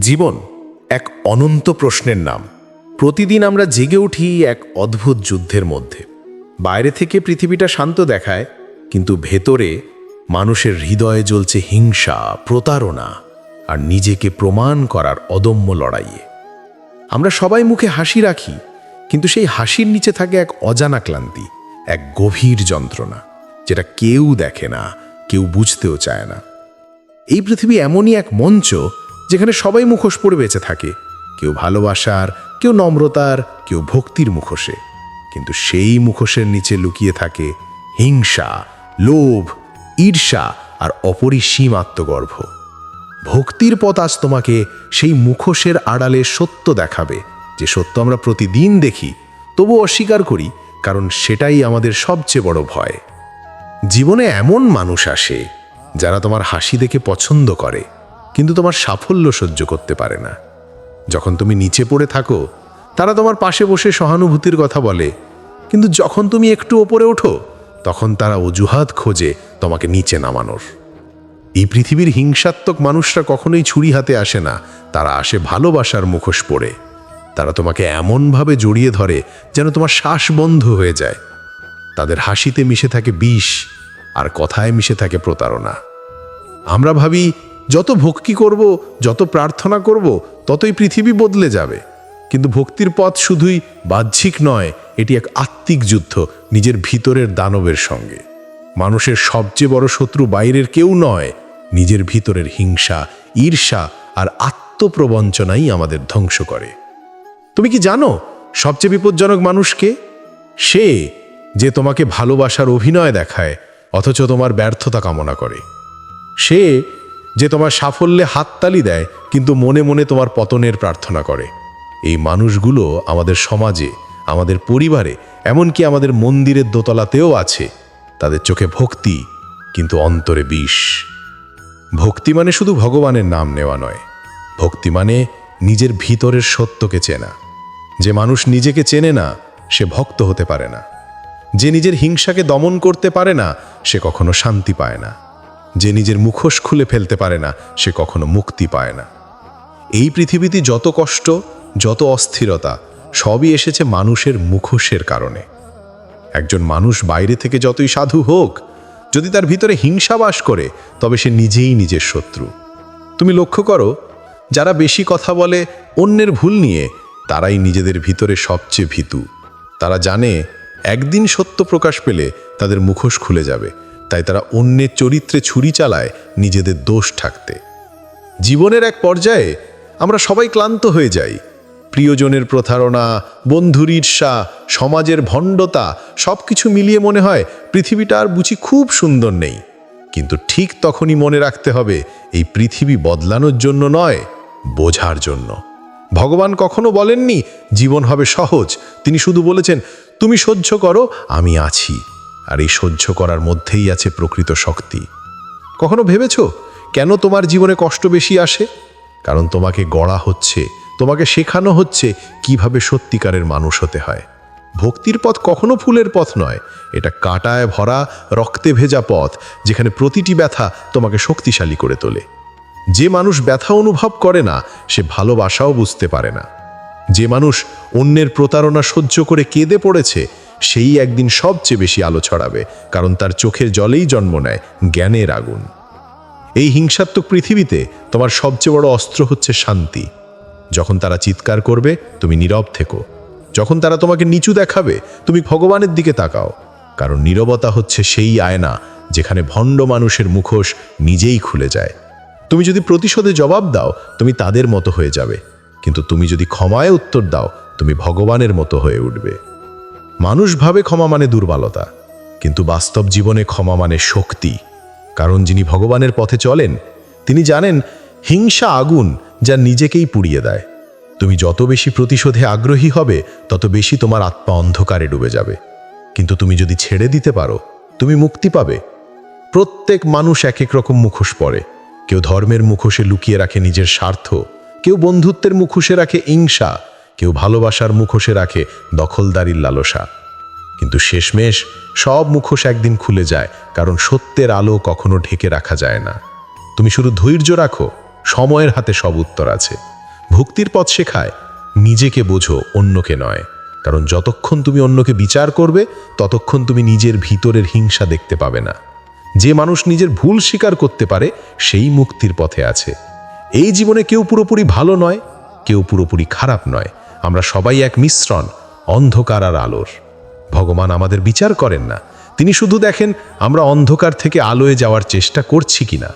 জীবন এক অনন্ত প্রশ্নের নাম। প্রতিদিন আমরা জেগে উঠি এক অদ্ভুত যুদ্ধের মধ্যে। বাইরে থেকে পৃথিবীটা শান্ত দেখায়, কিন্তু ভেতরে মানুষের হৃদয়ে জ্বলছে হিংসা, প্রতারণা আর নিজেকে প্রমাণ করার অদম্য লড়াইয়ে। আমরা সবাই মুখে হাসি রাখি, কিন্তু সেই হাসির নিচে থাকে এক অজানা ক্লান্তি, এক গভীর যন্ত্রণা, যেটা কেউ দেখে না, কেউ বুঝতেও চায় না। এই পৃথিবী এমনই এক মঞ্চ যেখানে সবাই মুখোশ পরে বেঁচে থাকে। কেউ ভালোবাসার, কেউ নম্রতার, কেউ ভক্তির মুখোশে। কিন্তু সেই মুখোশের নিচে লুকিয়ে থাকে হিংসা, লোভ, ঈর্ষা আর অপরিসীম আত্মগর্ভ। ভক্তির পথ আজ তোমাকে সেই মুখোশের আড়ালে সত্য দেখাবে, যে সত্য আমরা প্রতিদিন দেখি, তবু অস্বীকার করি, কারণ সেটাই আমাদের সবচেয়ে বড় ভয়। জীবনে এমন মানুষ আসে, যারা তোমার হাসি দেখে পছন্দ করে। কিন্তু তোমার সাফল্য সহ্য করতে পারে না। যখন তুমি নিচে পড়ে থাকো, তারা তোমার পাশে বসে সহানুভূতির কথা বলে। কিন্তু যখন তুমি একটু ওপরে ওঠো, তখন তারা অজুহাত খোঁজে তোমাকে নিচে নামানোর। এই পৃথিবীর হিংসাত্মক মানুষরা কখনোই ছুরি হাতে আসে না, তারা আসে ভালোবাসার মুখোশ পড়ে তারা তোমাকে এমনভাবে জড়িয়ে ধরে যেন তোমার শ্বাস বন্ধ হয়ে যায়। তাদের হাসিতে মিশে থাকে বিষ, আর কথায় মিশে থাকে প্রতারণা। আমরা ভাবি যত ভক্তি করব, যত প্রার্থনা করব, ততই পৃথিবী বদলে যাবে। কিন্তু ভক্তির পথ শুধুই বাহ্যিক নয়, এটি এক আত্মিক যুদ্ধ, নিজের ভিতরের দানবের সঙ্গে। মানুষের সবচেয়ে বড় শত্রু বাইরের কেউ নয়, নিজের ভিতরের হিংসা, ঈর্ষা আর আত্মপ্রবঞ্চনাই আমাদের ধ্বংস করে। তুমি কি জানো, সবচেয়ে বিপজ্জনক মানুষকে সে যে তোমাকে ভালোবাসার অভিনয় দেখায়, অথচ তোমার ব্যর্থতা কামনা করে। সে যে তোমার সাফল্যে হাততালি দেয়, কিন্তু মনে মনে তোমার পতনের প্রার্থনা করে। এই মানুষগুলো আমাদের সমাজে, আমাদের পরিবারে, এমনকি আমাদের মন্দিরের দোতলাতেও আছে। তাদের চোখে ভক্তি, কিন্তু অন্তরে বিষ। ভক্তি মানে শুধু ভগবানের নাম নেওয়া নয়। ভক্তি মানে নিজের ভিতরের সত্যকে চেনা। যে মানুষ নিজেকে চেনে না, সে ভক্ত হতে পারে না। যে নিজের হিংসাকে দমন করতে পারে না, সে কখনো শান্তি পায় না। যে নিজের মুখোশ খুলে ফেলতে পারে না, সে কখনো মুক্তি পায় না। এই পৃথিবীতে যত কষ্ট, যত অস্থিরতা, সবই এসেছে মানুষের মুখোশের কারণে। একজন মানুষ বাইরে থেকে যতই সাধু হোক, যদি তার ভিতরে হিংসা বাস করে, তবে সে নিজেই নিজের শত্রু। তুমি লক্ষ্য করো, যারা বেশি কথা বলে, অন্যের ভুল নিয়ে, তারাই নিজেদের ভিতরে সবচেয়ে ভীতু। তারা জানে, একদিন সত্য প্রকাশ পেলে তাদের মুখোশ খুলে যাবে। তাই তারা অন্যের চরিত্রে ছুরি চালায় নিজেদের দোষ ঠাকতে। জীবনের এক পর্যায়ে আমরা সবাই ক্লান্ত হয়ে যাই। প্রিয়জনের প্রতারণা, বন্ধুর ঈর্ষা, সমাজের ভণ্ডতা সব কিছু মিলিয়ে মনে হয় পৃথিবীটা আর বুঝি খুব সুন্দর নেই। কিন্তু ঠিক তখনই মনে রাখতে হবে এই পৃথিবী বদলানোর জন্য নয়, বোঝার জন্য। ভগবান কখনো বলেননি, জীবন হবে সহজ। তিনি শুধু বলেছেন, তুমি সহ্য করো, আমি আছি। আর এই সহ্য করার মধ্যেই আছে প্রকৃত শক্তি। কখনো ভেবেছ কেন তোমার জীবনে কষ্ট বেশি আসে? কারণ তোমাকে গড়া হচ্ছে, তোমাকে শেখানো হচ্ছে কীভাবে সত্যিকারের মানুষ হতে হয়। ভক্তির পথ কখনো ফুলের পথ নয়, এটা কাটায় ভরা, রক্তে ভেজা পথ, যেখানে প্রতিটি ব্যথা তোমাকে শক্তিশালী করে তোলে। যে মানুষ ব্যথা অনুভব করে না, সে ভালোবাসাও বুঝতে পারে না। যে মানুষ অন্যের প্রতারণা সহ্য করে কেঁদে পড়েছে সেই একদিন সবচেয়ে বেশি আলো ছড়াবে, কারণ তার চোখের জলেই জন্ম নেয় জ্ঞানের আগুন। এই হিংসাত্মক পৃথিবীতে তোমার সবচেয়ে বড় অস্ত্র হচ্ছে শান্তি। যখন তারা চিৎকার করবে, তুমি নীরব থেকো। যখন তারা তোমাকে নিচু দেখাবে, তুমি ভগবানের দিকে তাকাও। কারণ নীরবতা হচ্ছে সেই আয়না যেখানে ভণ্ড মানুষের মুখোশ নিজেই খুলে যায়। তুমি যদি প্রতিশোধে জবাব দাও, তুমি তাদের মতো হয়ে যাবে। কিন্তু তুমি যদি ক্ষমায় উত্তর দাও, তুমি ভগবানের মতো হয়ে উঠবে। মানুষ ভাবে ক্ষমা মানে দুর্বলতা, কিন্তু বাস্তব জীবনে ক্ষমা মানে শক্তি। কারণ যিনি ভগবানের পথে চলেন, তিনি জানেন হিংসা আগুন যা নিজেকেই পুড়িয়ে দেয়। তুমি যত বেশি প্রতিশোধে আগ্রহী হবে, তত বেশি তোমার আত্মা অন্ধকারে ডুবে যাবে। কিন্তু তুমি যদি ছেড়ে দিতে পারো, তুমি মুক্তি পাবে। প্রত্যেক মানুষ এক এক রকম মুখোশ পরে। কেউ ধর্মের মুখোশে লুকিয়ে রাখে নিজের স্বার্থ, কেউ বন্ধুত্বের মুখোশে রাখে হিংসা কেউ ভালোবাসার মুখোশে রাখে দখলদারির লালসা। কিন্তু শেষমেশ সব মুখোশ একদিন খুলে যায়, কারণ সত্যের আলো কখনো ঢেকে রাখা যায় না। তুমি শুধু ধৈর্য রাখো, সময়ের হাতে সব উত্তর আছে। ভক্তির পথ শেখায়, নিজেকে বোঝো, অন্যকে নয়। কারণ যতক্ষণ তুমি অন্যকে বিচার করবে, ততক্ষণ তুমি নিজের ভিতরের হিংসা দেখতে পাবে না। যে মানুষ নিজের ভুল স্বীকার করতে পারে, সেই মুক্তির পথে আছে। এই জীবনে কেউ পুরোপুরি ভালো নয়, কেউ পুরোপুরি খারাপ নয়। আমরা সবাই এক মিশ্রণ, অন্ধকার আর আলোর। ভগবান আমাদের বিচার করেন না। তিনি শুধু দেখেন, আমরা অন্ধকার থেকে আলোয় যাওয়ার চেষ্টা করছি কিনা।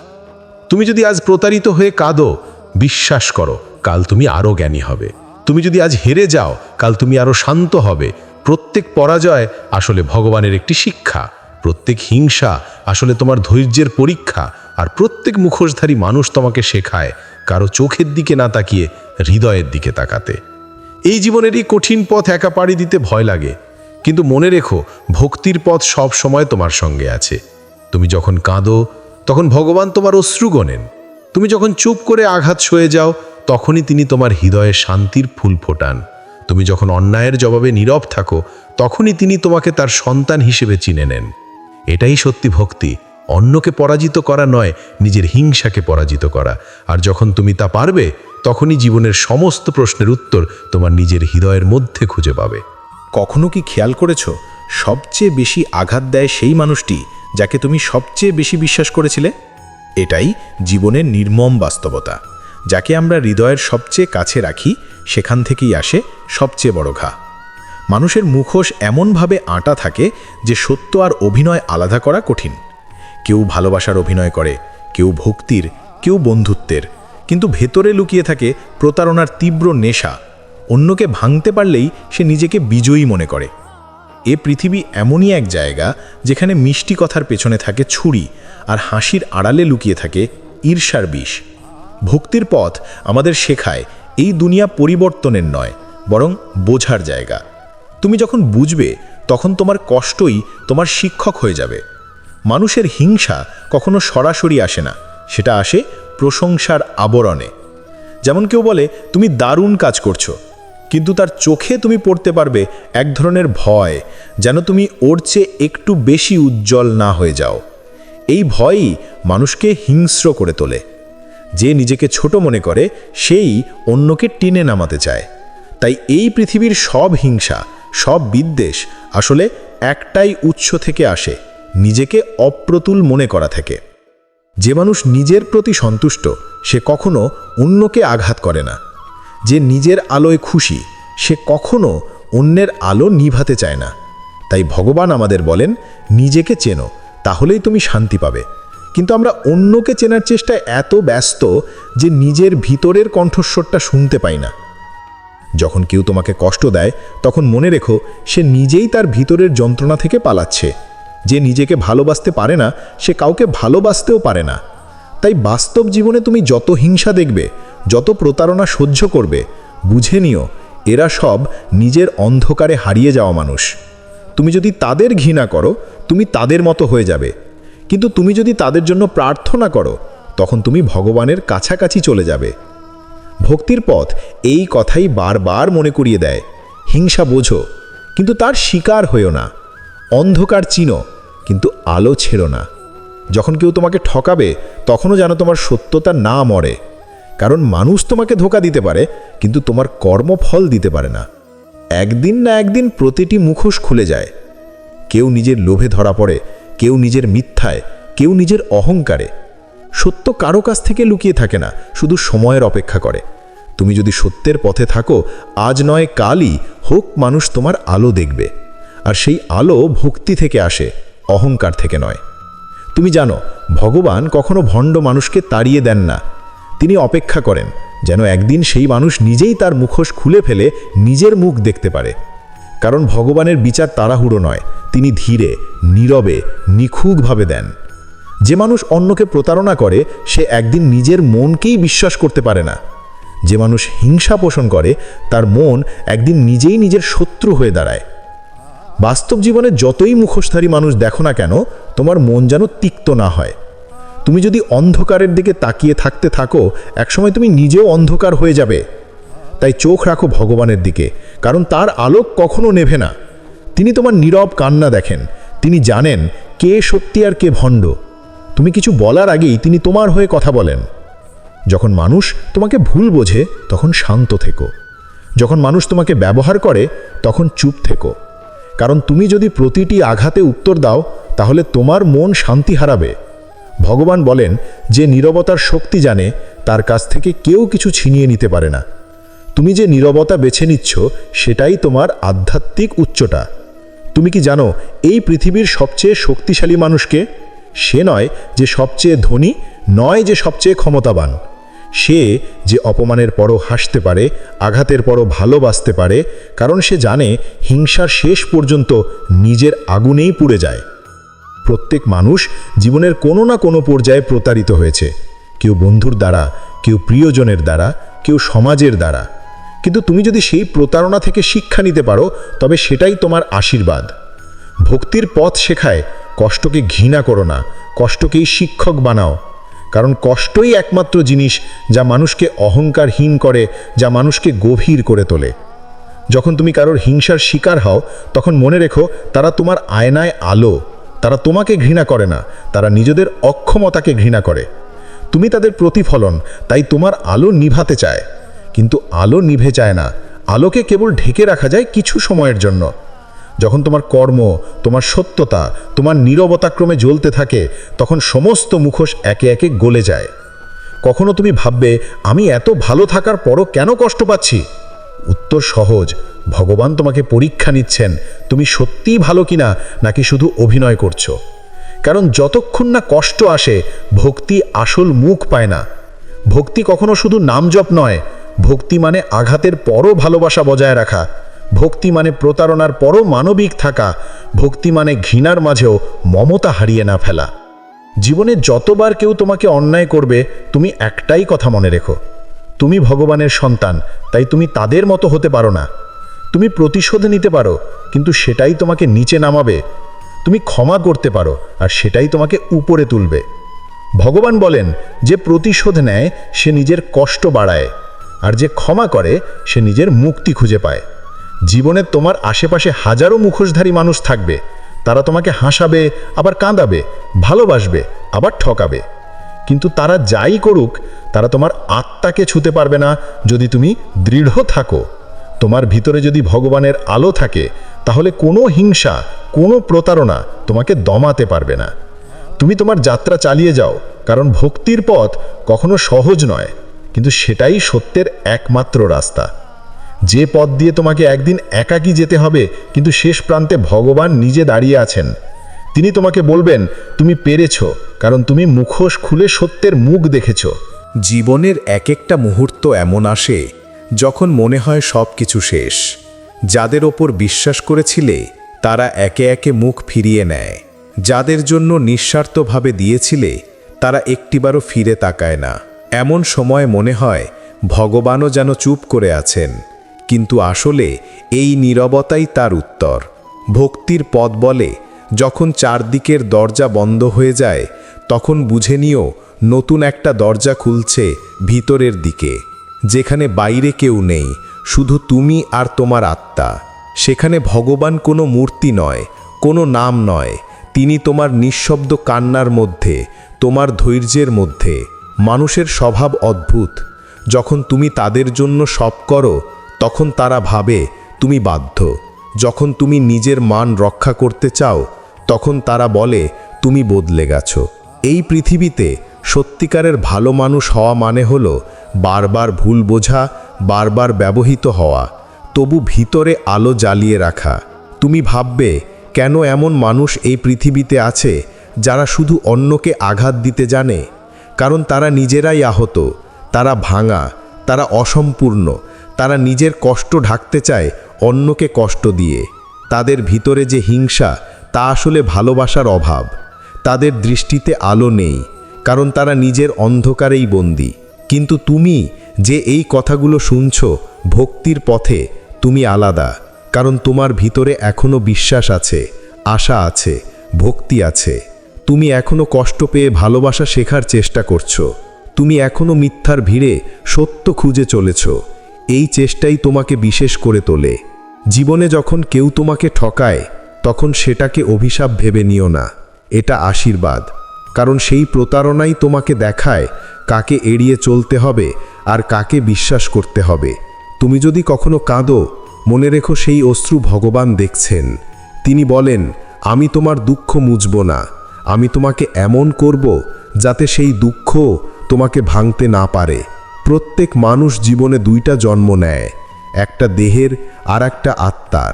তুমি যদি আজ প্রতারিত হয়ে কাঁদো, বিশ্বাস করো, কাল তুমি আরও জ্ঞানী হবে। তুমি যদি আজ হেরে যাও, কাল তুমি আরও শান্ত হবে। প্রত্যেক পরাজয় আসলে ভগবানের একটি শিক্ষা। প্রত্যেক হিংসা আসলে তোমার ধৈর্যের পরীক্ষা। আর প্রত্যেক মুখোশধারী মানুষ তোমাকে শেখায়, কারও চোখের দিকে না তাকিয়ে, হৃদয়ের দিকে তাকাতে। এই জীবনেরই কঠিন পথ একা পাড়ি দিতে ভয় লাগে। কিন্তু মনে রেখো, ভক্তির পথ সব সময় তোমার সঙ্গে আছে। তুমি যখন কাঁদো, তখন ভগবান তোমার অশ্রু গণেন তুমি যখন চুপ করে আঘাত সয়ে যাও, তখনই তিনি তোমার হৃদয়ে শান্তির ফুল ফোটান। তুমি যখন অন্যায়ের জবাবে নীরব থাকো, তখনই তিনি তোমাকে তার সন্তান হিসেবে চিনে নেন। এটাই সত্যি ভক্তি। অন্যকে পরাজিত করা নয়, নিজের হিংসাকে পরাজিত করা। আর যখন তুমি তা পারবে তখনই জীবনের সমস্ত প্রশ্নের উত্তর তোমার নিজের হৃদয়ের মধ্যে খুঁজে পাবে। কখনো কি খেয়াল করেছ? সবচেয়ে বেশি আঘাত দেয় সেই মানুষটি যাকে তুমি সবচেয়ে বেশি বিশ্বাস করেছিলে? এটাই জীবনের নির্মম বাস্তবতা। যাকে আমরা হৃদয়ের সবচেয়ে কাছে রাখি, সেখান থেকেই আসে সবচেয়ে বড় ঘা। মানুষের মুখোশ এমনভাবে আঁটা থাকে যে সত্য আর অভিনয় আলাদা করা কঠিন। কেউ ভালোবাসার অভিনয় করে, কেউ ভক্তির, কেউ বন্ধুত্বের। কিন্তু ভেতরে লুকিয়ে থাকে প্রতারণার তীব্র নেশা। অন্যকে ভাঙতে পারলেই সে নিজেকে বিজয়ী মনে করে। এ পৃথিবী এমনই এক জায়গা যেখানে মিষ্টি কথার পেছনে থাকে ছুরি আর হাসির আড়ালে লুকিয়ে থাকে ঈর্ষার বিষ। ভক্তির পথ আমাদের শেখায় এই দুনিয়া পরিবর্তনের নয়, বরং বোঝার জায়গা। তুমি যখন বুঝবে, তখন তোমার কষ্টই তোমার শিক্ষক হয়ে যাবে। মানুষের হিংসা কখনো সরাসরি আসে না। সেটা আসে প্রশংসার আবরণে। যেমন কেউ বলে, তুমি দারুণ কাজ করছ। কিন্তু তার চোখে তুমি পড়তে পারবে এক ধরনের ভয়, যেন তুমি ওর চেয়ে একটু বেশি উজ্জ্বল না হয়ে যাও। এই ভয়ই মানুষকে হিংস্র করে তোলে। যে নিজেকে ছোট মনে করে, সেই অন্যকে টেনে নামাতে চায়। তাই এই পৃথিবীর সব হিংসা, সব বিদ্বেষ আসলে একটাই উৎস থেকে আসে, নিজেকে অপ্রতুল মনে করা থেকে। যে মানুষ নিজের প্রতি সন্তুষ্ট, সে কখনো অন্যকে আঘাত করে না। যে নিজের আলোয় খুশি, সে কখনো অন্যের আলো নিভাতে চায় না। তাই ভগবান আমাদের বলেন, নিজেকে চেনো, তাহলেই তুমি শান্তি পাবে। কিন্তু আমরা অন্যকে চেনার চেষ্টায় এত ব্যস্ত যে নিজের ভিতরের কণ্ঠস্বরটা শুনতে পাই না। যখন কেউ তোমাকে কষ্ট দেয়, তখন মনে রেখো, সে নিজেই তার ভিতরের যন্ত্রণা থেকে পালাচ্ছে। যে নিজেকে ভালোবাসতে পারে না, সে কাউকে ভালোবাসতেও পারে না। তাই বাস্তব জীবনে তুমি যত হিংসা দেখবে, যত প্রতারণা সহ্য করবে, বুঝে নিও, এরা সব নিজের অন্ধকারে হারিয়ে যাওয়া মানুষ। তুমি যদি তাদের ঘৃণা করো, তুমি তাদের মতো হয়ে যাবে। কিন্তু তুমি যদি তাদের জন্য প্রার্থনা করো, তখন তুমি ভগবানের কাছাকাছি চলে যাবে। ভক্তির পথ এই কথাই বারবার মনে করিয়ে দেয়, হিংসা বোঝো, কিন্তু তার শিকার হইও না। অন্ধকার চিনো কিন্তু আলো ছেড়ো না। যখন কেউ তোমাকে ঠকাবে, তখনও যেন তোমার সত্যতা না মরে। কারণ মানুষ তোমাকে ধোকা দিতে পারে, কিন্তু তোমার কর্মফল দিতে পারে না। একদিন না একদিন প্রতিটি মুখোশ খুলে যায়। কেউ নিজের লোভে ধরা পড়ে, কেউ নিজের মিথ্যায়, কেউ নিজের অহংকারে। সত্য কারও কাছ থেকে লুকিয়ে থাকে না, শুধু সময়ের অপেক্ষা করে। তুমি যদি সত্যের পথে থাকো, আজ নয় কালই হোক মানুষ তোমার আলো দেখবে। আর সেই আলো ভক্তি থেকে আসে। অহংকার থেকে নয়। তুমি জানো, ভগবান কখনো ভণ্ড মানুষকে তাড়িয়ে দেন না। তিনি অপেক্ষা করেন, যেন একদিন সেই মানুষ নিজেই তার মুখোশ খুলে ফেলে নিজের মুখ দেখতে পারে। কারণ ভগবানের বিচার তাড়াহুড়ো নয়, তিনি ধীরে, নীরবে, নিখুঁতভাবে দেন। যে মানুষ অন্যকে প্রতারণা করে, সে একদিন নিজের মনকেই বিশ্বাস করতে পারে না। যে মানুষ হিংসা পোষণ করে, তার মন একদিন নিজেই নিজের শত্রু হয়ে দাঁড়ায়। বাস্তব জীবনে যতই মুখোশধারী মানুষ দেখো না কেন, তোমার মন যেন তিক্ত না হয়। তুমি যদি অন্ধকারের দিকে তাকিয়ে থাকতে থাকো, একসময় তুমি নিজেও অন্ধকার হয়ে যাবে। তাই চোখ রাখো ভগবানের দিকে, কারণ তার আলোক কখনো নেভে না। তিনি তোমার নীরব কান্না দেখেন, তিনি জানেন কে সত্যি আর কে ভণ্ড। তুমি কিছু বলার আগেই তিনি তোমার হয়ে কথা বলেন। যখন মানুষ তোমাকে ভুল বোঝে, তখন শান্ত থেকো। যখন মানুষ তোমাকে ব্যবহার করে, তখন চুপ থেকো। কারণ তুমি যদি প্রতিটি আঘাতে উত্তর দাও, তাহলে তোমার মন শান্তি হারাবে। ভগবান বলেন, যে নীরবতার শক্তি জানে, তার কাছ থেকে কেউ কিছু ছিনিয়ে নিতে পারে না। তুমি যে নীরবতা বেছে নিচ্ছ, সেটাই তোমার আধ্যাত্মিক উচ্চটা তুমি কি জানো, এই পৃথিবীর সবচেয়ে শক্তিশালী মানুষকে? সে নয় যে সবচেয়ে ধনী, নয় যে সবচেয়ে ক্ষমতাবান। সে যে অপমানের পরও হাসতে পারে, আঘাতের পরও ভালোবাসতে পারে, কারণ সে জানে হিংসার শেষ পর্যন্ত নিজের আগুনেই পুড়ে যায়। প্রত্যেক মানুষ জীবনের কোনো না কোনো পর্যায়ে প্রতারিত হয়েছে। কেউ বন্ধুর দ্বারা, কেউ প্রিয়জনের দ্বারা, কেউ সমাজের দ্বারা। কিন্তু তুমি যদি সেই প্রতারণা থেকে শিক্ষা নিতে পারো, তবে সেটাই তোমার আশীর্বাদ। ভক্তির পথ শেখায়, কষ্টকে ঘৃণা করো না, কষ্টকেই শিক্ষক বানাও। কারণ কষ্টই একমাত্র জিনিস যা মানুষকে অহংকারহীন করে, যা মানুষকে গভীর করে তোলে। যখন তুমি কারোর হিংসার শিকার হও, তখন মনে রেখো তারা তোমার আয়নায় আলো, তারা তোমাকে ঘৃণা করে না, তারা নিজেদের অক্ষমতাকে ঘৃণা করে। তুমি তাদের প্রতিফলন, তাই তোমার আলো নিভাতে চায়। কিন্তু আলো নিভে যায় না। আলোকে কেবল ঢেকে রাখা যায় কিছু সময়ের জন্য। যখন তোমার কর্ম, তোমার সত্যতা, তোমার নীরবতাক্রমে জ্বলতে থাকে, তখন সমস্ত মুখোশ একে একে গলে যায়। কখনো তুমি ভাববে, আমি এত ভালো থাকার পরও কেন কষ্ট পাচ্ছি? উত্তর সহজ, ভগবান তোমাকে পরীক্ষা নিচ্ছেন, তুমি সত্যিই ভালো কিনা নাকি শুধু অভিনয় করছ? কারণ যতক্ষণ না কষ্ট আসে, ভক্তি আসল মুখ পায় না। ভক্তি কখনো শুধু নামজপ নয়, ভক্তি মানে আঘাতের পরও ভালোবাসা বজায় রাখা। ভক্তি মানে প্রতারণার পরও মানবিক থাকা, ভক্তি মানে ঘৃণার মাঝেও মমতা হারিয়ে না ফেলা। জীবনে যতবার কেউ তোমাকে অন্যায় করবে, তুমি একটাই কথা মনে রেখো। তুমি ভগবানের সন্তান, তাই তুমি তাদের মতো হতে পারো না। তুমি প্রতিশোধ নিতে পারো, কিন্তু সেটাই তোমাকে নিচে নামাবে। তুমি ক্ষমা করতে পারো, আর সেটাই তোমাকে উপরে তুলবে। ভগবান বলেন, যে প্রতিশোধ নেয়, সে নিজের কষ্ট বাড়ায়, আর যে ক্ষমা করে, সে নিজের মুক্তি খুঁজে পায়। জীবনে তোমার আশেপাশে হাজারো মুখোশধারী মানুষ থাকবে। তারা তোমাকে হাসাবে, আবার কাঁদাবে, ভালোবাসবে, আবার ঠকাবে। কিন্তু তারা যাই করুক, তারা তোমার আত্মাকে ছুতে পারবে না যদি তুমি দৃঢ় থাকো। তোমার ভিতরে যদি ভগবানের আলো থাকে, তাহলে কোনো হিংসা, কোনো প্রতারণা তোমাকে দমাতে পারবে না। তুমি তোমার যাত্রা চালিয়ে যাও, কারণ ভক্তির পথ কখনো সহজ নয়, কিন্তু সেটাই সত্যের একমাত্র রাস্তা। যে পথ দিয়ে তোমাকে একদিন একাকী যেতে হবে, কিন্তু শেষ প্রান্তে ভগবান নিজে দাঁড়িয়ে আছেন। তিনি তোমাকে বলবেন, তুমি পেরেছ, কারণ তুমি মুখোশ খুলে সত্যের মুখ দেখেছ। জীবনের এক একটা মুহূর্ত এমন আসে, যখন মনে হয় সব কিছু শেষ। যাদের ওপর বিশ্বাস করেছিলে, তারা একে একে মুখ ফিরিয়ে নেয়। যাদের জন্য নিঃস্বার্থভাবে দিয়েছিলে, তারা একটিবারও ফিরে তাকায় না। এমন সময় মনে হয়, ভগবানও যেন চুপ করে আছেন। কিন্তু আসলে এই নীরবতাই তার উত্তর। ভক্তির পদ বলে, যখন চারদিকের দরজা বন্ধ হয়ে যায়, তখন বুঝে নিও, নতুন একটা দরজা খুলছে ভিতরের দিকে, যেখানে বাইরে কেউ নেই, শুধু তুমি আর তোমার আত্মা। সেখানে ভগবান কোনো মূর্তি নয়, কোনো নাম নয়, তিনি তোমার নিঃশব্দ কান্নার মধ্যে, তোমার ধৈর্যের মধ্যে। মানুষের স্বভাব অদ্ভুত। যখন তুমি তাদের জন্য সব করো তখন তারা ভাবে, তুমি বাধ্য। যখন তুমি নিজের মান রক্ষা করতে চাও, তখন তারা বলে, তুমি বদলে গেছো। এই পৃথিবীতে সত্যিকারের ভালো মানুষ হওয়া মানে হলো বারবার ভুল বোঝা, বারবার ব্যবহৃত হওয়া, তবু ভিতরে আলো জ্বালিয়ে রাখা। তুমি ভাববে, কেন এমন মানুষ এই পৃথিবীতে আছে, যারা শুধু অন্যকে আঘাত দিতে জানে? কারণ তারা নিজেরাই আহত, তারা ভাঙা, তারা অসম্পূর্ণ তারা নিজের কষ্ট ঢাকতে চায় অন্যকে কষ্ট দিয়ে। তাদের ভিতরে যে হিংসা, তা আসলে ভালোবাসার অভাব। তাদের দৃষ্টিতে আলো নেই, কারণ তারা নিজের অন্ধকারেই বন্দী। কিন্তু তুমি যে এই কথাগুলো শুনছ, ভক্তির পথে তুমি আলাদা, কারণ তোমার ভিতরে এখনও বিশ্বাস আছে, আশা আছে, ভক্তি আছে। তুমি এখনও কষ্ট পেয়ে ভালোবাসা শেখার চেষ্টা করছ। তুমি এখনও মিথ্যার ভিড়ে সত্য খুঁজে চলেছ। এই চেষ্টাই তোমাকে বিশেষ করে তোলে। জীবনে যখন কেউ তোমাকে ঠকায়, তখন সেটাকে অভিশাপ ভেবে নিও না। এটা আশীর্বাদ। কারণ সেই প্রতারণাই তোমাকে দেখায় কাকে এড়িয়ে চলতে হবে আর কাকে বিশ্বাস করতে হবে। তুমি যদি কখনো কাঁদো, মনে রেখো সেই অশ্রু ভগবান দেখছেন। তিনি বলেন, আমি তোমার দুঃখ মুছব না। আমি তোমাকে এমন করব যাতে সেই দুঃখ তোমাকে ভাঙতে না পারে। প্রত্যেক মানুষ জীবনে দুইটা জন্ম নেয়, একটা দেহের আর একটা আত্মার।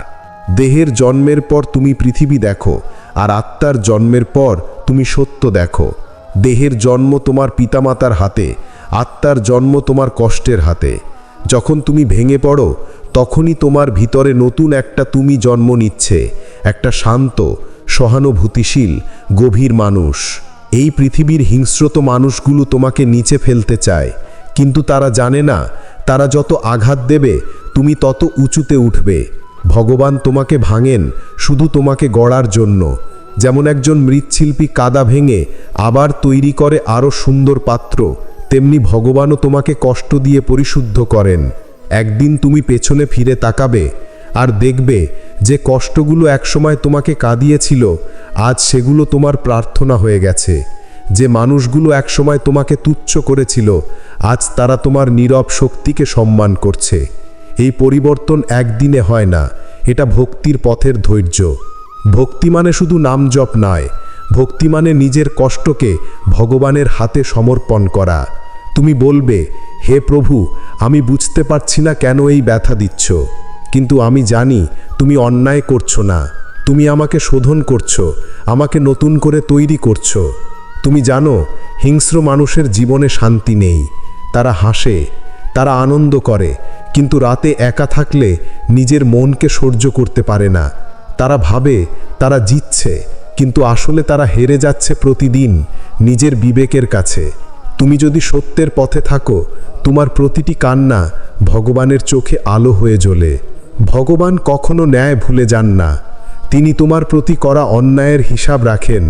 দেহের জন্মের পর তুমি পৃথিবী দেখো, আর আত্মার জন্মের পর তুমি সত্য দেখো। দেহের জন্ম তোমার পিতামাতার হাতে, আত্মার জন্ম তোমার কষ্টের হাতে। যখন তুমি ভেঙে পড়ো, তখনই তোমার ভিতরে নতুন একটা তুমি জন্ম নিচ্ছে, একটা শান্ত, সহানুভূতিশীল, গভীর মানুষ। এই পৃথিবীর হিংস্রত মানুষগুলো তোমাকে নিচে ফেলতে চায়। কিন্তু তারা জানে না, তারা যত আঘাত দেবে, তুমি তত উঁচুতে উঠবে। ভগবান তোমাকে ভাঙেন, শুধু তোমাকে গড়ার জন্য। যেমন একজন মৃৎশিল্পী কাদা ভেঙে আবার তৈরি করে আরও সুন্দর পাত্র, তেমনি ভগবানও তোমাকে কষ্ট দিয়ে পরিশুদ্ধ করেন। একদিন তুমি পেছনে ফিরে তাকাবে আর দেখবে যে কষ্টগুলো একসময় তোমাকে কাঁদিয়েছিল, আজ সেগুলো তোমার প্রার্থনা হয়ে গেছে। যে মানুষগুলো একসময় তোমাকে তুচ্ছ করেছিল, আজ তারা তোমার নীরব শক্তিকে সম্মান করছে। এই পরিবর্তন একদিনে হয় না, এটা ভক্তির পথের ধৈর্য। ভক্তি মানে শুধু নাম জপ নয়, ভক্তি মানে নিজের কষ্টকে ভগবানের হাতে সমর্পণ করা। তুমি বলবে, হে প্রভু, আমি বুঝতে পারছি না কেন এই ব্যথা দিচ্ছ, কিন্তু আমি জানি তুমি অন্যায় করছ না। তুমি আমাকে শোধন করছ, আমাকে নতুন করে তৈরি করছ। তুমি জানো, হিংস্র মানুষের জীবনে শান্তি নেই। তারা হাসে, তারা আনন্দ করে, কিন্তু রাতে একা থাকলে নিজের মনকে সহ্য করতে পারে না। তারা ভাবে, তারা জিতছে, কিন্তু আসলে তারা হেরে যাচ্ছে প্রতিদিন নিজের বিবেকের কাছে। তুমি যদি সত্যের পথে থাকো, তোমার প্রতিটি কান্না ভগবানের চোখে আলো হয়ে জ্বলে। ভগবান কখনো ন্যায় ভুলে যান না। তিনি তোমার প্রতি করা অন্যায়ের হিসাব রাখেন।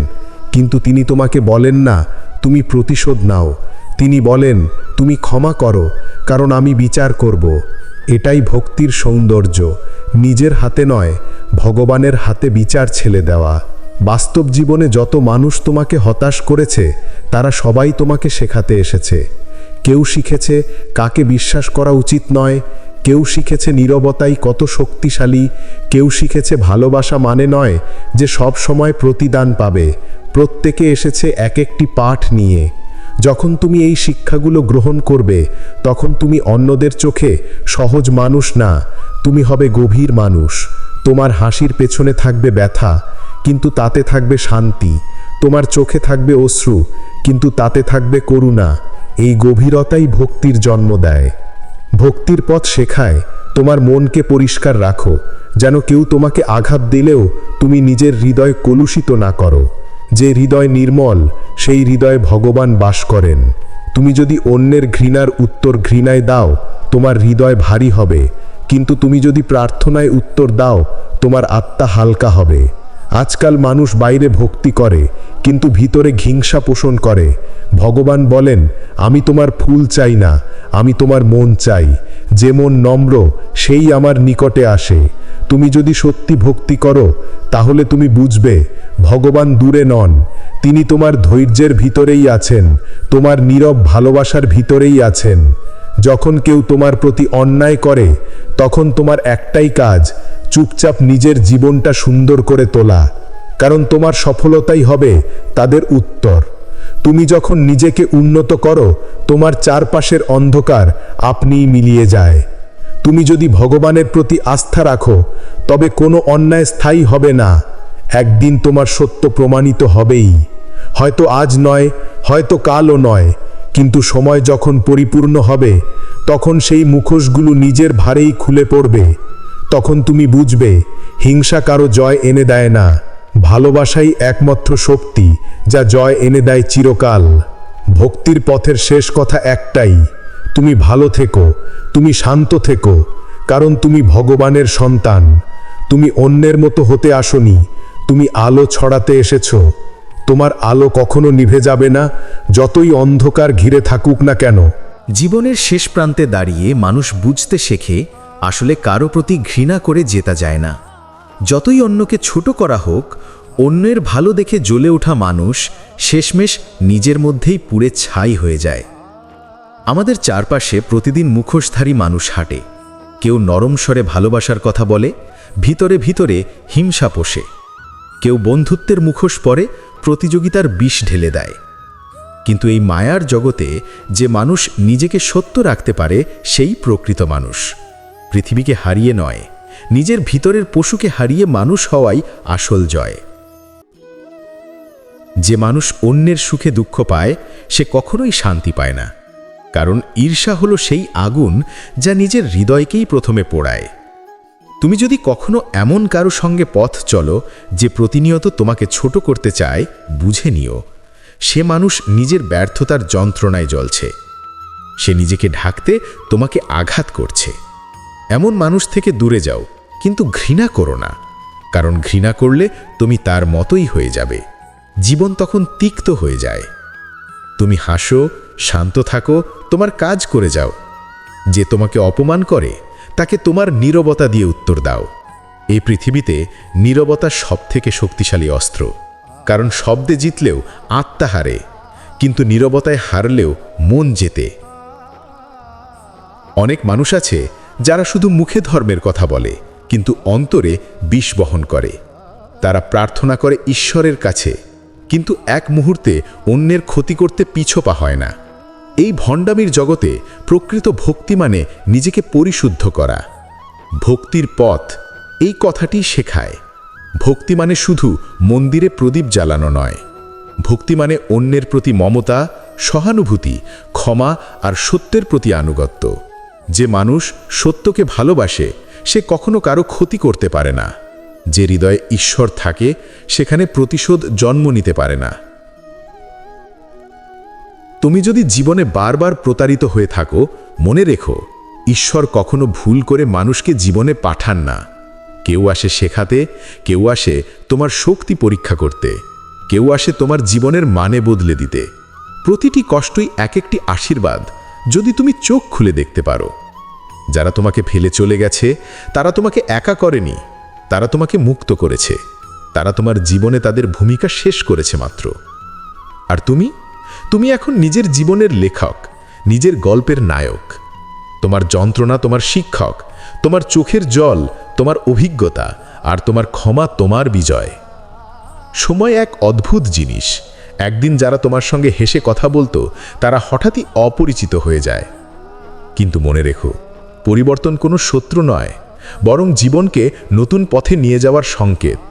কিন্তু তিনি তোমাকে বলেন না, তুমি প্রতিশোধ নাও। তিনি বলেন, তুমি ক্ষমা করো, কারণ আমি বিচার করব। এটাই ভক্তির সৌন্দর্য। নিজের হাতে নয়, ভগবানের হাতে বিচার ছেলে দেওয়া। বাস্তব জীবনে যত মানুষ তোমাকে হতাশ করেছে, তারা সবাই তোমাকে শেখাতে এসেছে। কেউ শিখেছে, কাকে বিশ্বাস করা উচিত নয়। কেউ শিখেছে নীরবতাই কত শক্তিশালী। কেউ শিখেছে ভালোবাসা মানে নয় যে সব সময় প্রতিদান পাবে। প্রত্যেকে এসেছে এক একটি পাঠ নিয়ে। যখন তুমি এই শিক্ষাগুলো গ্রহণ করবে, তখন তুমি অন্যদের চোখে সহজ মানুষ না, তুমি হবে গভীর মানুষ। তোমার হাসির পেছনে থাকবে ব্যথা, কিন্তু তাতে থাকবে শান্তি। তোমার চোখে থাকবে অশ্রু, কিন্তু তাতে থাকবে করুণা। এই গভীরতাই ভক্তির জন্ম দেয়। ভক্তির পথ শেখায়, তোমার মনকে পরিষ্কার রাখো। যেন কেউ তোমাকে আঘাত দিলেও তুমি নিজের হৃদয় কলুষিত না করো। যে হৃদয় নির্মল, সেই হৃদয়ে ভগবান বাস করেন। তুমি যদি অন্যের ঘৃণার উত্তর ঘৃণায় দাও, তোমার হৃদয় ভারী হবে। কিন্তু তুমি যদি প্রার্থনায় উত্তর দাও, তোমার আত্মা হালকা হবে। আজকাল মানুষ বাইরে ভক্তি করে, কিন্তু ভিতরে ঘিংসা পোষণ করে। ভগবান বলেন, আমি তোমার ফুল চাই না, আমি তোমার মন চাই। যে মন নম্র, সেই আমার নিকটে আসে। তুমি যদি সত্যি ভক্তি করো, তাহলে তুমি বুঝবে, ভগবান দূরে নন। তিনি তোমার ধৈর্যের ভিতরেই আছেন, তোমার নীরব ভালোবাসার ভিতরেই আছেন। যখন কেউ তোমার প্রতি অন্যায় করে, তখন তোমার একটাই কাজ, চুপচাপ নিজের জীবনটা সুন্দর করে তোলা। কারণ তোমার সফলতাই হবে তাদের উত্তর। তুমি যখন নিজেকে উন্নত করো, তোমার চারপাশের অন্ধকার আপনিই মিলিয়ে যায়। তুমি যদি ভগবানের প্রতি আস্থা রাখো, তবে কোনো অন্যায় স্থায়ী হবে না। একদিন তোমার সত্য প্রমাণিত হবেই। হয়তো আজ নয়, হয়তো কালও নয়, কিন্তু সময় যখন পরিপূর্ণ হবে, তখন সেই মুখোশগুলো নিজের ভারেই খুলে পড়বে। তখন তুমি বুঝবে, হিংসা কারও জয় এনে দেয় না। ভালোবাসাই একমাত্র শক্তি, যা জয় এনে দেয় চিরকাল। ভক্তির পথের শেষ কথা একটাই, তুমি ভালো থেকো, তুমি শান্ত থেকো, কারণ তুমি ভগবানের সন্তান। তুমি অন্যের মতো হতে আসনি, তুমি আলো ছড়াতে এসেছ। তোমার আলো কখনো নিভে যাবে না, যতই অন্ধকার ঘিরে থাকুক না কেন। জীবনের শেষ প্রান্তে দাঁড়িয়ে মানুষ বুঝতে শেখে, আসলে কারও প্রতি ঘৃণা করে জেতা যায় না। যতই অন্যকে ছোট করা হোক, অন্যের ভালো দেখে জ্বলে ওঠা মানুষ শেষমেশ নিজের মধ্যেই পুড়ে ছাই হয়ে যায়। আমাদের চারপাশে প্রতিদিন মুখোশধারী মানুষ হাঁটে। কেউ নরম স্বরে ভালোবাসার কথা বলে, ভিতরে ভিতরে হিংসা পোষে। কেউ বন্ধুত্বের মুখোশ পরে, প্রতিযোগিতার বিষ ঢেলে দেয়। কিন্তু এই মায়ার জগতে যে মানুষ নিজেকে সত্য রাখতে পারে, সেই প্রকৃত মানুষ। পৃথিবীকে হারিয়ে নয়। নিজের ভিতরের পশুকে হারিয়ে মানুষ হওয়াই আসল জয়। যে মানুষ অন্যের সুখে দুঃখ পায়, সে কখনোই শান্তি পায় না। কারণ ঈর্ষা হলো সেই আগুন যা নিজের হৃদয়কেই প্রথমে পোড়ায়। তুমি যদি কখনো এমন কারও সঙ্গে পথ চলো যে প্রতিনিয়ত তোমাকে ছোট করতে চায়, বুঝে নিও, সে মানুষ নিজের ব্যর্থতার যন্ত্রণায় জ্বলছে। সে নিজেকে ঢাকতে তোমাকে আঘাত করছে। এমন মানুষ থেকে দূরে যাও, কিন্তু ঘৃণা করো না, কারণ ঘৃণা করলে তুমি তার মতোই হয়ে যাবে। জীবন তখন তিক্ত হয়ে যায়। তুমি হাসো, শান্ত থাকো, তোমার কাজ করে যাও। যে তোমাকে অপমান করে, তাকে তোমার নীরবতা দিয়ে উত্তর দাও। এই পৃথিবীতে নীরবতা সবথেকে শক্তিশালী অস্ত্র, কারণ শব্দে জিতলেও আত্মা হারে, কিন্তু নীরবতায় হারলেও মন জেতে। অনেক মানুষ আছে যারা শুধু মুখে ধর্মের কথা বলে, কিন্তু অন্তরে বিষ বহন করে। তারা প্রার্থনা করে ঈশ্বরের কাছে, কিন্তু এক মুহূর্তে অন্যের ক্ষতি করতে পিছোপা হয় না। এই ভণ্ডামির জগতে প্রকৃত ভক্তি মানে নিজেকে পরিশুদ্ধ করা। ভক্তির পথ, এই কথাটি শেখায়। ভক্তি মানে শুধু মন্দিরে প্রদীপ জ্বালানো নয়। ভক্তি মানে অন্যের প্রতি মমতা, সহানুভূতি, ক্ষমা আর সত্যের প্রতি আনুগত্য। যে মানুষ সত্যকে ভালোবাসে, সে কখনো কারও ক্ষতি করতে পারে না। যে হৃদয়ে ঈশ্বর থাকে, সেখানে প্রতিশোধ জন্ম নিতে পারে না। তুমি যদি জীবনে বারবার প্রতারিত হয়ে থাকো, মনে রেখো, ঈশ্বর কখনো ভুল করে মানুষকে জীবনে পাঠান না। কেউ আসে শেখাতে, কেউ আসে তোমার শক্তি পরীক্ষা করতে, কেউ আসে তোমার জীবনের মানে বদলে দিতে। প্রতিটি কষ্টই এক একটি আশীর্বাদ যদি তুমি চোখ খুলে দেখতে পারো। যারা তোমাকে ফেলে চলে গেছে, তারা তোমাকে একা করেনি, তারা তোমাকে মুক্ত করেছে, তারা তোমার জীবনে তাদের ভূমিকা শেষ করেছে মাত্র। আর তুমি? তুমি এখন নিজের জীবনের লেখক, নিজের গল্পের নায়ক। তোমার যন্ত্রণা তোমার শিক্ষক, তোমার চোখের জল তোমার অভিজ্ঞতা, আর তোমার ক্ষমা তোমার বিজয়। সময় এক অদ্ভুত জিনিস। একদিন যারা তোমার সঙ্গে হেসে কথা বলতো, তারা হঠাৎই অপরিচিত হয়ে যায়। কিন্তু মনে রেখো, পরিবর্তন কোনো শত্রু নয়, বরং জীবনকে নতুন পথে নিয়ে যাওয়ার সংকেত।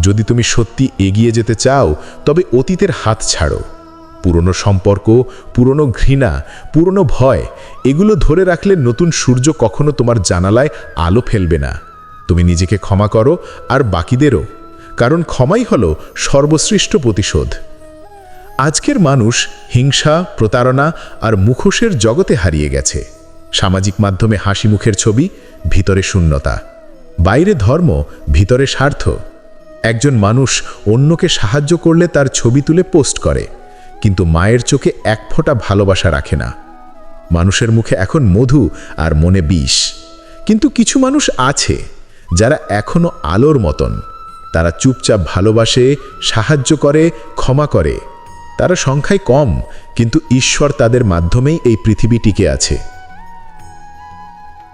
যদি তুমি সত্যি এগিয়ে যেতে চাও, তবে অতীতের হাত ছাড়ো। পুরনো সম্পর্ক, পুরনো ঘৃণা, পুরনো ভয়, এগুলো ধরে রাখলে নতুন সূর্য কখনো তোমার জানালায় আলো ফেলবে না। তুমি নিজেকে ক্ষমা করো আর বাকিদেরও, কারণ ক্ষমাই হলো সর্বশ্রেষ্ঠ প্রতিশোধ। আজকের মানুষ হিংসা, প্রতারণা আর মুখোশের জগতে হারিয়ে গেছে। সামাজিক মাধ্যমে হাসি মুখের ছবি, ভিতরে শূন্যতা। বাইরে ধর্ম, ভিতরে স্বার্থ। একজন মানুষ অন্যকে সাহায্য করলে তার ছবি তুলে পোস্ট করে, কিন্তু মায়ের চোখে এক ফোঁটা ভালোবাসা রাখে না। মানুষের মুখে এখন মধু আর মনে বিষ। কিন্তু কিছু মানুষ আছে যারা এখনও আলোর মতন। তারা চুপচাপ ভালোবাসে, সাহায্য করে, ক্ষমা করে। তারা সংখ্যায় কম, কিন্তু ঈশ্বর তাদের মাধ্যমেই এই পৃথিবী টিকে আছে।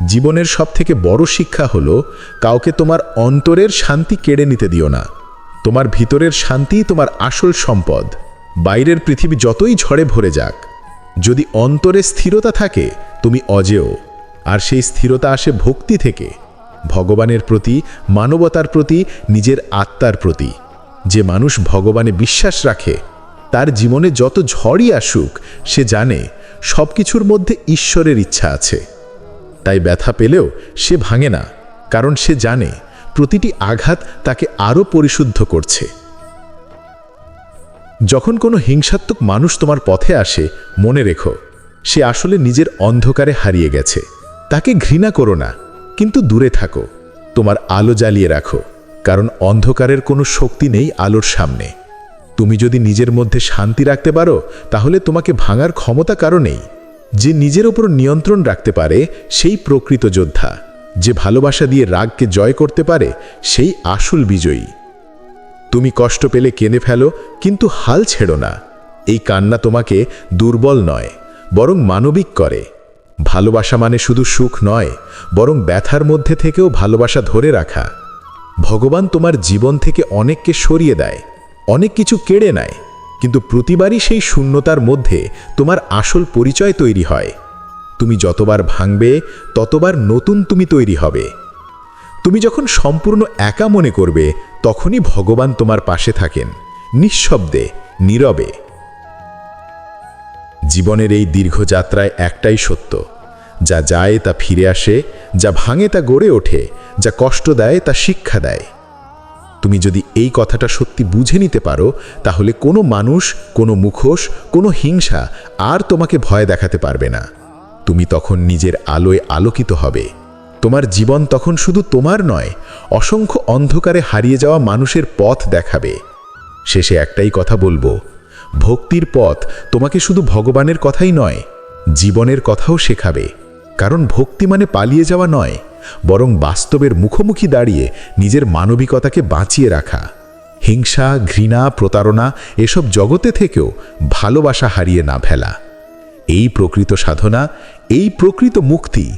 জীবনের সবথেকে বড় শিক্ষা হলো, কাউকে তোমার অন্তরের শান্তি কেড়ে নিতে দিও না। তোমার ভিতরের শান্তিই তোমার আসল সম্পদ। বাইরের পৃথিবী যতই ঝড়ে ভরে যাক, যদি অন্তরে স্থিরতা থাকে, তুমি অজেয়। আর সেই স্থিরতা আসে ভক্তি থেকে, ভগবানের প্রতি, মানবতার প্রতি, নিজের আত্মার প্রতি। যে মানুষ ভগবানে বিশ্বাস রাখে তার জীবনে যত ঝড়ই আসুক, সে জানে সব কিছুর মধ্যে ঈশ্বরের ইচ্ছা আছে। তাই ব্যথা পেলেও সে ভাঙে না, কারণ সে জানে প্রতিটি আঘাত তাকে আরও পরিশুদ্ধ করছে। যখন কোনো হিংসাত্মক মানুষ তোমার পথে আসে, মনে রেখো, সে আসলে নিজের অন্ধকারে হারিয়ে গেছে। তাকে ঘৃণা করো না, কিন্তু দূরে থাকো। তোমার আলো জ্বালিয়ে রাখো, কারণ অন্ধকারের কোনো শক্তি নেই আলোর সামনে। তুমি যদি নিজের মধ্যে শান্তি রাখতে পারো, তাহলে তোমাকে ভাঙার ক্ষমতা কারও নেই। যে নিজের ওপর নিয়ন্ত্রণ রাখতে পারে, সেই প্রকৃত যোদ্ধা। যে ভালোবাসা দিয়ে রাগকে জয় করতে পারে, সেই আসল বিজয়ী। তুমি কষ্ট পেলে কেঁদে ফেলো, কিন্তু হাল ছেড়ো না। এই কান্না তোমাকে দুর্বল নয়, বরং মানবিক করে। ভালোবাসা মানে শুধু সুখ নয়, বরং ব্যথার মধ্যে থেকেও ভালোবাসা ধরে রাখা। ভগবান তোমার জীবন থেকে অনেককে সরিয়ে দেয়। অনেক কিছু কেড়ে নেয়, কিন্তু প্রতিবারই সেই শূন্যতার মধ্যে তোমার আসল পরিচয় তৈরি হয়। তুমি যতবার ভাঙবে, ততবার নতুন তুমি তৈরি হবে। তুমি যখন সম্পূর্ণ একা মনে করবে, তখনই ভগবান তোমার পাশে থাকেন, নিঃশব্দে, নীরবে। জীবনের এই দীর্ঘ যাত্রায় একটাই সত্য, যা যায় তা ফিরে আসে, যা ভাঙে তা গড়ে ওঠে, যা কষ্ট দেয় তা শিক্ষা দেয়। তুমি যদি এই কথাটা সত্যি বুঝে নিতে পারো, তাহলে কোনো মানুষ, কোনো মুখোশ, কোনো হিংসা আর তোমাকে ভয় দেখাতে পারবে না। তুমি তখন নিজের আলোয় আলোকিত হবে। তোমার জীবন তখন শুধু তোমার নয়, অসংখ্য অন্ধকারে হারিয়ে যাওয়া মানুষের পথ দেখাবে। শেষে একটাই কথা বলব, ভক্তির পথ তোমাকে শুধু ভগবানের কথাই নয়, জীবনের কথাও শেখাবে। কারণ ভক্তি মানে পালিয়ে যাওয়া নয়। বরং বাস্তবের মুখোমুখি দাঁড়িয়ে নিজের মানবিকতাকে বাঁচিয়ে রাখা। হিংসা, ঘৃণা, প্রতারণা এসব জগতে থেকেও ভালোবাসা হারিয়ে না ফেলা। এই প্রকৃত সাধনা, এই প্রকৃত মুক্তি।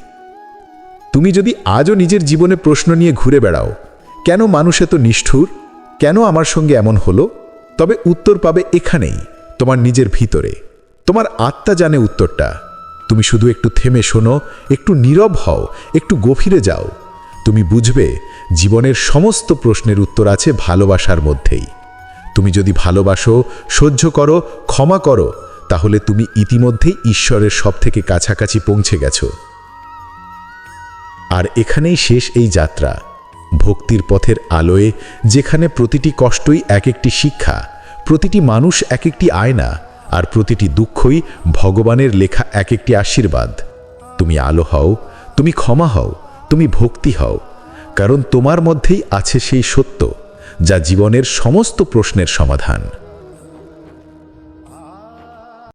তুমি যদি আজও নিজের জীবনে প্রশ্ন নিয়ে ঘুরে বেড়াও, কেন মানুষ এত নিষ্ঠুর? কেন আমার সঙ্গে এমন হলো? তবে উত্তর পাবে এখানেই, তোমার নিজের ভিতরে। তোমার আত্মা জানে উত্তরটা। তুমি শুধু একটু থেমে শোনো, একটু নীরব হও, একটু গভীরে যাও। তুমি বুঝবে, জীবনের সমস্ত প্রশ্নের উত্তর আছে ভালোবাসার মধ্যেই। তুমি যদি ভালোবাসো, সহ্য করো, ক্ষমা করো, তাহলে তুমি ইতিমধ্যেই ঈশ্বরের সব থেকে কাছাকাছি পৌঁছে গেছো। আর এখানেই শেষ এই যাত্রা। ভক্তির পথের আলোয়, যেখানে প্রতিটি কষ্টই এক একটি শিক্ষা, প্রতিটি মানুষ এক একটি আয়না আর প্রতিটি দুঃখই ভগবানের লেখা এক একটি আশীর্বাদ। তুমি আলো হও, তুমি ক্ষমা হও, তুমি ভক্তি হও, কারণ তোমার মধ্যেই আছে সেই সত্য, যা জীবনের সমস্ত প্রশ্নের সমাধান।